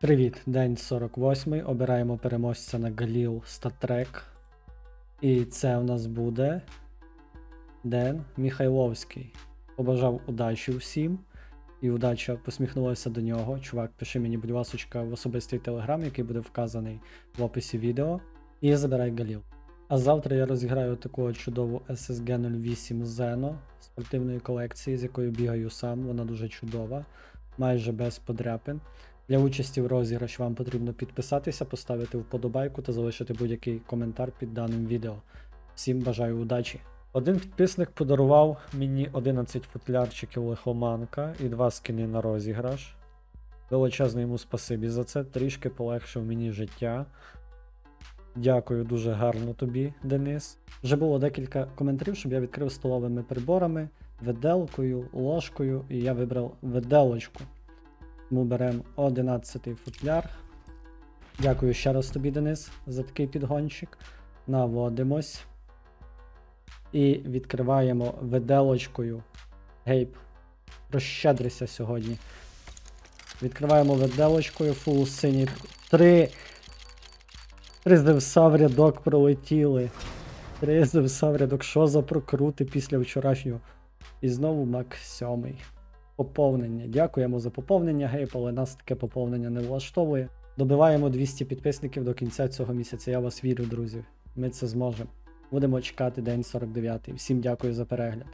Привіт, день 48. Обираємо переможця на Галіл Статрек. І це у нас буде Ден Міхайловський. Побажав удачі всім. І удача посміхнулася до нього. Чувак, пиши мені, будь ласочка, в особистий телеграм, який буде вказаний в описі відео. І забирай Галіл. А завтра я розіграю таку чудову SSG 08 Zeno спортивної колекції, з якою бігаю сам. Вона дуже чудова, майже без подряпин. Для участі в розіграш вам потрібно підписатися, поставити вподобайку та залишити будь-який коментар під даним відео. Всім бажаю удачі! Один підписник подарував мені 11 футлярчиків лихоманка і два скини на розіграш. Величезне йому спасибі за це, трішки полегшив мені життя. Дякую дуже гарно тобі, Денис. Вже було декілька коментарів, щоб я відкрив столовими приборами, виделкою, ложкою, і я вибрав виделочку. Ми беремо 11 футляр. Дякую ще раз тобі, Денис, за такий підгончик. Наводимось. І відкриваємо виделочкою. Гейб, розщедрися сьогодні. Відкриваємо виделочкою, фул синій. Три. Три зевса рядок пролетіли. Три зевса рядок. Що за прокрути після вчорашнього? І знову Мак 7. Поповнення. Дякуємо за поповнення, гейп, але нас таке поповнення не влаштовує. Добиваємо 200 підписників до кінця цього місяця. Я вас вірю, друзі. Ми це зможемо. Будемо чекати день 49. Всім дякую за перегляд.